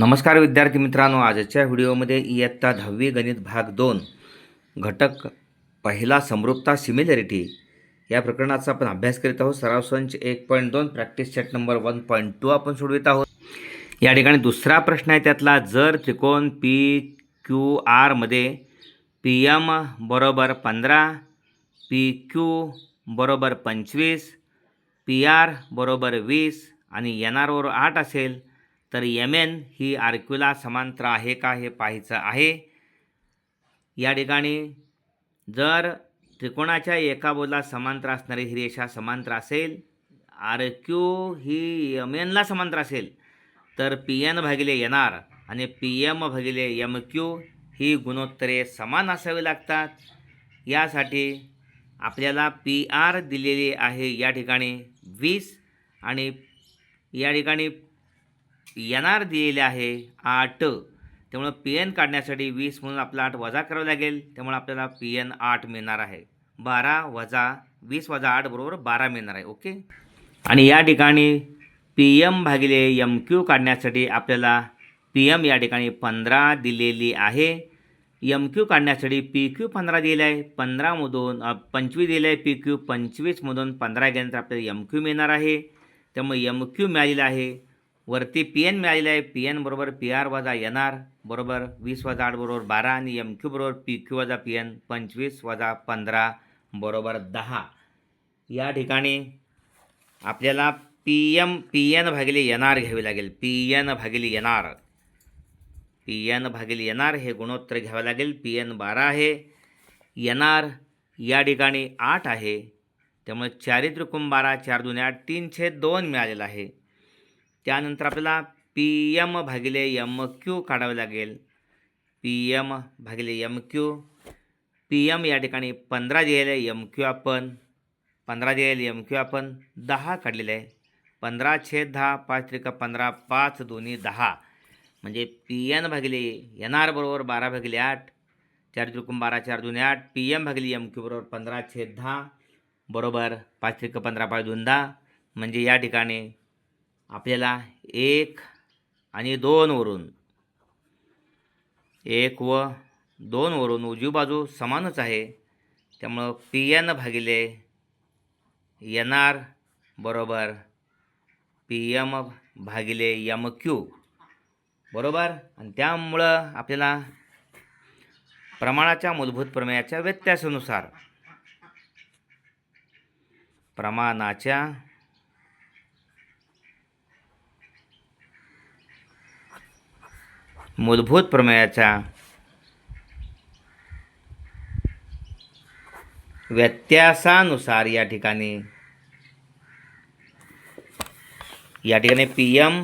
नमस्कार विद्यार्थी मित्रांनो आजच्या व्हिडिओमध्ये इयत्ता दहावी गणित भाग दोन घटक पहिला समरूपता सिमिलॅरिटी या प्रकरणाचा आपण अभ्यास करीत आहोत सराव संच एक पॉईंट दोन practice set number one point two आपण सोडवित आहोत या ठिकाणी दुसरा प्रश्न आहे त्यातला जर त्रिकोण पी क्यू आरमध्ये पी एम बरोबर पंधरा पी क्यू बरोबर पंचवीस पी आर बरोबर वीस आणि एन आरवर आठ असेल तर एन ही आर्क्युला समांतर आहे का हे पाहायचं आहे या ठिकाणी जर त्रिकोणाच्या एका बोला समांतर असणारी ही रेषा समांतर असेल आर क्यू ही एम एनला समांतर असेल तर पी एन भागिले एन आर आणि पी एम भागिले एम क्यू ही गुणोत्तरे समान असावी लागतात यासाठी आपल्याला पी आर दिलेली आहे या ठिकाणी वीस आणि या ठिकाणी एन आर दिलेले आहे आठ त्यामुळं पी एन काढण्यासाठी वीस म्हणून आपला आठ वजा करावं लागेल त्यामुळे आपल्याला पी एन आठ मिळणार आहे बारा वजा वीस वजा आठ बरोबर बारा मिळणार आहे ओके आणि या ठिकाणी पी एम भागिले एम क्यू काढण्यासाठी आपल्याला पी एम या ठिकाणी पंधरा दिलेली आहे एम क्यू काढण्यासाठी पी क्यू पंधरा दिलेला आहे पंधरामधून पंचवीस दिले आहे पी क्यू पंचवीसमधून पंधरा गेल्यानंतर आपल्याला एम क्यू मिळणार आहे त्यामुळे एम क्यू मिळालेला आहे वरती पी एन मिळालेलं आहे पी एन बरोबर पी आर वजा एन आर बरोबर वीस वजा आठ बरोबर बारा आणि एम क्यू बरोबर पी क्यू वजा पी एन पंचवीस वजा पंधरा बरोबर दहा या ठिकाणी आपल्याला पी एम पी एन भागिले एन आर घ्यावी लागेल पी एन भागिले एन आर पी एन भागिले एन आर हे गुणोत्तर घ्यावं लागेल पी एन बारा आहे एन आर या ठिकाणी आठ आहे त्यामुळे चारित्रिकुंभ बारा चार दुने आठ तीनशे दोन मिळालेला आहे त्यानंतर आपल्याला पी एम भागिले यम क्यू काढावं लागेल पी एम भागिले यम क्यू पी एम या ठिकाणी पंधरा दिलेलं आहे यम क्यू आपण पंधरा दिलेलं यम क्यू आपण दहा काढलेलं आहे पंधरा छेद दहा पाच त्रिका पंधरा पाच दोन्ही दहा म्हणजे पी एन भागिले एन आर बरोबर बारा भागिले आठ चार चुकून बारा चार दोन आठ पी एम भागिले एम क्यू बरोबर पंधरा छेद दहा बरोबर पाच त्रिका पंधरा पाच दोन दहा म्हणजे या ठिकाणी आपल्याला एक आणि दोनवरून एक व दोनवरून उजवी बाजू समानच आहे त्यामुळं पी एन भागिले एन आर बरोबर पी एम भागिले यम क्यू बरोबर आणि त्यामुळं आपल्याला प्रमाणाच्या मूलभूत प्रमेयाच्या व्यत्यासानुसार प्रमाणाच्या मूलभूत प्रमेयाचा व्यत्यासानुसार या ठिकाणी या ठिकाणी पी एम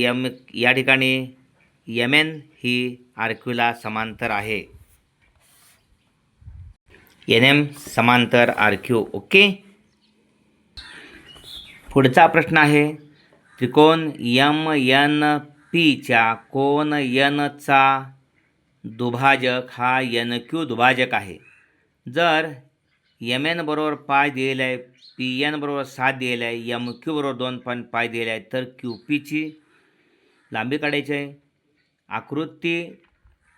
यम या ठिकाणी यम एन ही आर समांतर आहे एन एम समांतर आर ओके पुढचा प्रश्न आहे त्रिकोण यम एन पीच्या कोन यनचा दुभाजक हा यन क्यू दुभाजक आहे जर यम बरोबर पाय दिलेला आहे पी एन बरोबर सात दिलेला आहे यम क्यू बरोबर दोन पॉईंट पाय दिलेला आहे तर क्यू पीची लांबी काढायची आहे आकृती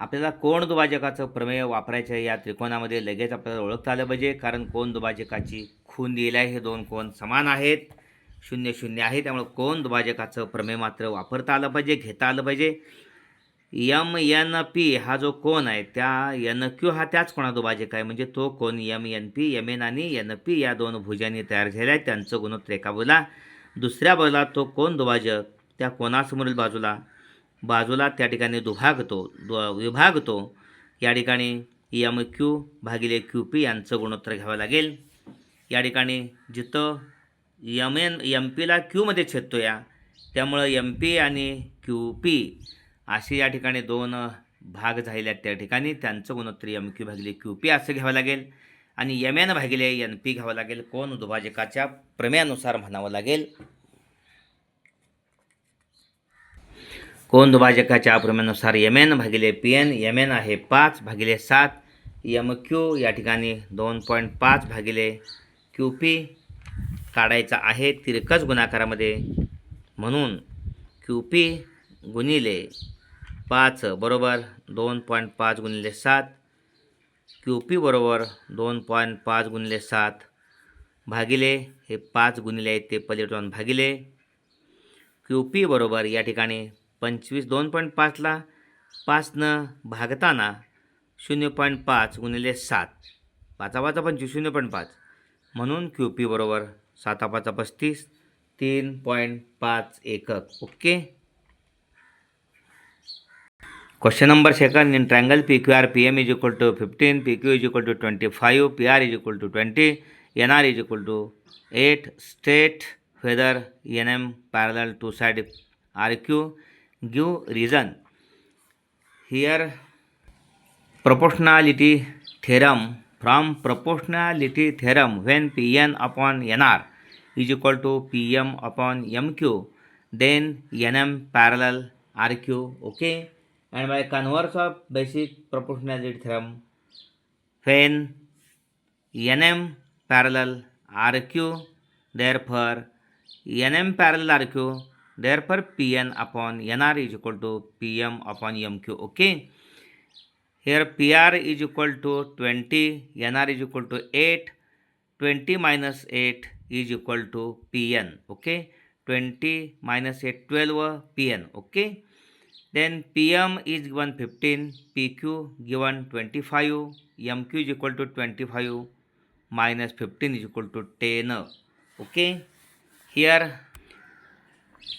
आपल्याला कोण दुभाजकाचं प्रमेय वापरायचं आहे या त्रिकोणामध्ये लगेच आपल्याला ओळखता आलं पाहिजे कारण कोण दुभाजकाची खून दिलेला आहे हे दोन कोण समान आहेत शून्य शून्य आहे त्यामुळे कोण दुभाजकाचं प्रमेय मात्र वापरता आलं पाहिजे घेता आलं पाहिजे यम एन पी हा जो कोण आहे त्या एन क्यू हा त्याच कोणा दुभाजक आहे म्हणजे तो कोण M N P M N आणि एन पी या दोन भुजांनी तयार झाल्या आहेत त्यांचं गुणोत्तर एका बोला दुसऱ्या बाजूला तो कोण दुभाजक त्या कोणासमोरील बाजूला बाजूला त्या ठिकाणी दुभागतो दु विभागतो या ठिकाणी यम क्यू भागिले क्यू पी यांचं गुणोत्तर घ्यावं लागेल या ठिकाणी जिथं यम एन यम पीला क्यूमध्ये छेदतो या त्यामुळं यम पी आणि क्यू पी असे या ठिकाणी दोन भाग झालेले आहेत त्या ठिकाणी त्यांचं गुणोत्तर यम क्यू भागिले क्यू पी असं घ्यावं लागेल आणि यम एन भागिले एन पी घ्यावं लागेल कोण दुभाजकाच्या प्रमेयानुसार म्हणावं लागेल कोण दुभाजकाच्या प्रमेयानुसार यम एन भागिले पी एन यम एन आहे पाच भागिले सात यम क्यू या ठिकाणी दोन पॉईंट पाच भागिले क्यू पी काढायचा आहे तिरकस गुणाकारामध्ये म्हणून क्यू पी गुणिले पाच बरोबर दोन पॉईंट पाच गुणिले सात क्यू पी बरोबर दोन पॉईंट पाच गुणिले सात भागिले हे पाच गुणिले आहेत ते पलिट्रॉन भागिले क्यू पी बरोबर या ठिकाणी पंचवीस दोन पॉईंट पाचला पाचनं भागताना शून्य पॉईंट पाच गुणिले सात पाचा पाचा पंचवीस शून्य पॉईंट पाच म्हणून क्यू पी बरोबर सात पाचा पस्तीस तीन पॉईंट पाच एकक okay question number second in triangle P Q R P M is equal to fifteen P Q is equal to twenty five P R is equal to twenty N R is equal to eight state whether N M parallel to side R Q give reason here proportionality theorem from proportionality theorem, when Pn upon Nr is equal to Pm upon Mq, then Nm parallel Rq, okay. And by converse of basic proportionality theorem, when Nm parallel Rq, therefore Nm parallel Rq, therefore Pn upon Nr is equal to Pm upon Mq, okay. Here PR is equal to 20, NR is equal to 8, 20 minus 8 is equal to PN, okay. 20 minus 8, 12 PN, okay. Then PM is given 15, PQ given 25, MQ is equal to 25 minus 15 is equal to 10, okay. Here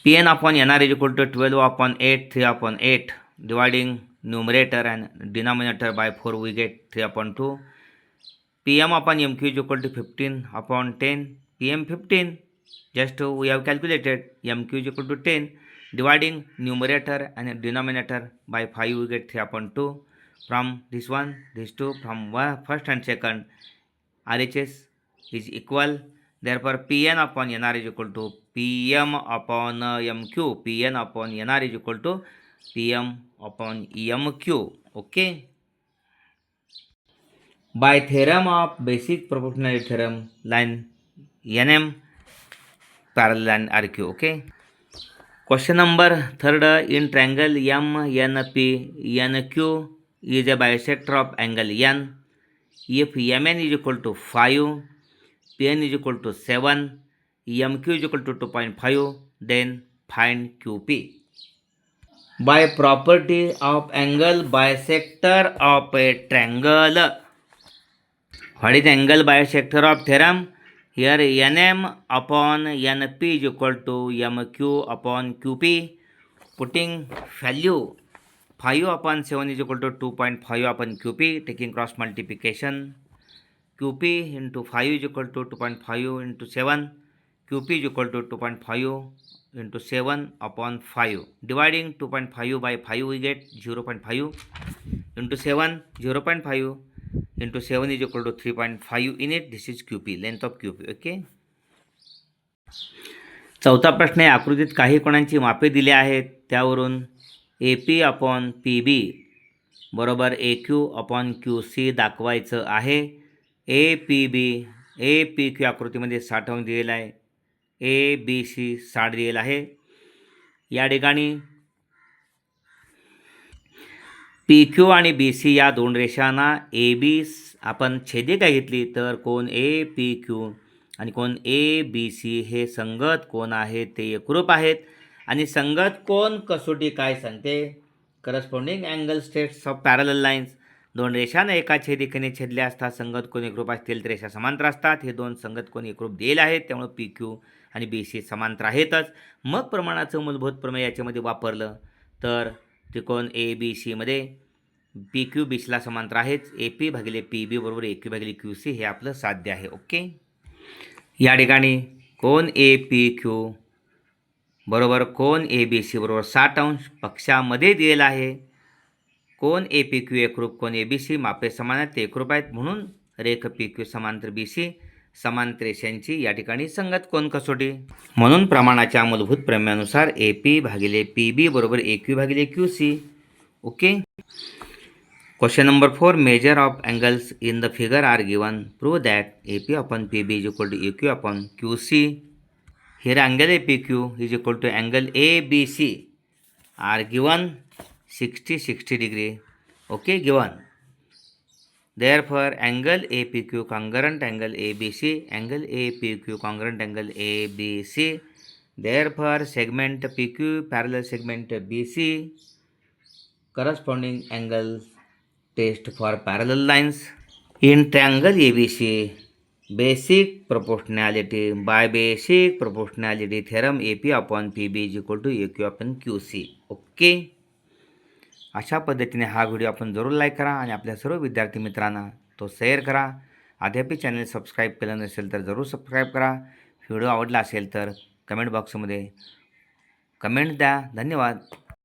PN upon NR is equal to 12 upon 8, 3 upon 8 dividing numerator and denominator by 4 we get 3 upon 2 pm upon mq is equal to 15 upon 10 pm 15 just we have calculated mq is equal to 10 dividing numerator and denominator by 5 we get 3 upon 2 from this one this two from one, first and second RHS is equal therefore pn upon nr is equal to pm upon mq pn upon nr is equal to PM upon EMQ. Okay. By theorem of basic proportionality theorem, line NM parallel line RQ. Okay. Question number third in triangle MNP NQ is a bisector of angle N. If MN is equal to 5, PN is equal to 7, MQ is equal to 2.5, then find QP. by property of angle bisector of a triangle. What is angle bisector of theorem? Here nm upon np is equal to mq upon qp. Putting value 5 upon 7 is equal to 2.5 upon qp. Taking cross multiplication, qp into 5 is equal to 2.5 into 7. Qp is equal to 2.5 into seven upon five dividing two point five by five we get zero point five into seven zero point five into seven is equal to three point five in it this is Q P length of Q P okay चौथा प्रश्न आहे आकृतीत काही कोणांची मापे दिली आहेत त्यावरून A P upon P B बरोबर A Q upon Q C दाखवायचं आहे A P B A P Q आकृतीमध्ये साठवून दिलेलं आहे ए बी सी साठ आहे या ठिकाणी पी क्यू आणि बी सी या दोन रेषांना ए बी आपण छेदिका घेतली तर कोण ए पी क्यू आणि कोण ए बी सी हे संगत कोण आहेत ते एकरूप आहेत आणि संगत कोण कसोटी काय सांगते corresponding angle states of parallel lines दोन रेषांना एका छेदिकेने छेदले असतात संगत कोण एकरूप असतील तर रेषा समांतर असतात हे दोन संगत कोण एकरूप दिले आहेत त्यामुळे पी क्यू आणि बी सी समांतर आहेतच मग प्रमाणाचं मूलभूत प्रमेय याच्यामध्ये वापरलं तर त्रिकोण ए बी सीमध्ये पी क्यू बी सीला समांतर आहेच ए पी भागिले पी बी बरोबर ए क्यू भागिले क्यू सी हे आपलं साध्य आहे ओके या ठिकाणी कोण ए पी क्यू बरोबर कोण ए बी सी बरोबर साठ अंश पक्षामध्ये दिलेला आहे कोण ए पी क्यू एकरूप कोण ए बी सी मापे समान आहेत ते एकरूप आहेत म्हणून रेख पी क्यू समांतर बी सी समान रेषांची या ठिकाणी संगत कोण कसोटी म्हणून प्रमाणाच्या मूलभूत प्रमेयानुसार ए पी भागिले पी बी बरोबर ए क्यू भागिले Q C okay question number four measure of angles in the figure are given prove that A P upon P B is equal to A Q upon Q C here angle A P Q is equal to angle A B C are given sixty sixty degree okay given Therefore, angle APQ congruent angle ABC, angle APQ congruent angle ABC. Therefore, segment PQ parallel segment BC, corresponding angle test for parallel lines. In triangle ABC, basic proportionality by basic proportionality theorem AP upon PB is equal to AQ upon QC. Okay. अशा पद्धतीने हा video आपण जरूर like करा आणि आपल्या सर्व विद्यार्थी मित्रांना तो शेअर करा अध्यापी चॅनल सबस्क्राईब केलं नसेल तर जरूर सबस्क्राईब करा व्हिडिओ आवडला असेल तर कमेंट बॉक्समध्ये कमेंट द्या धन्यवाद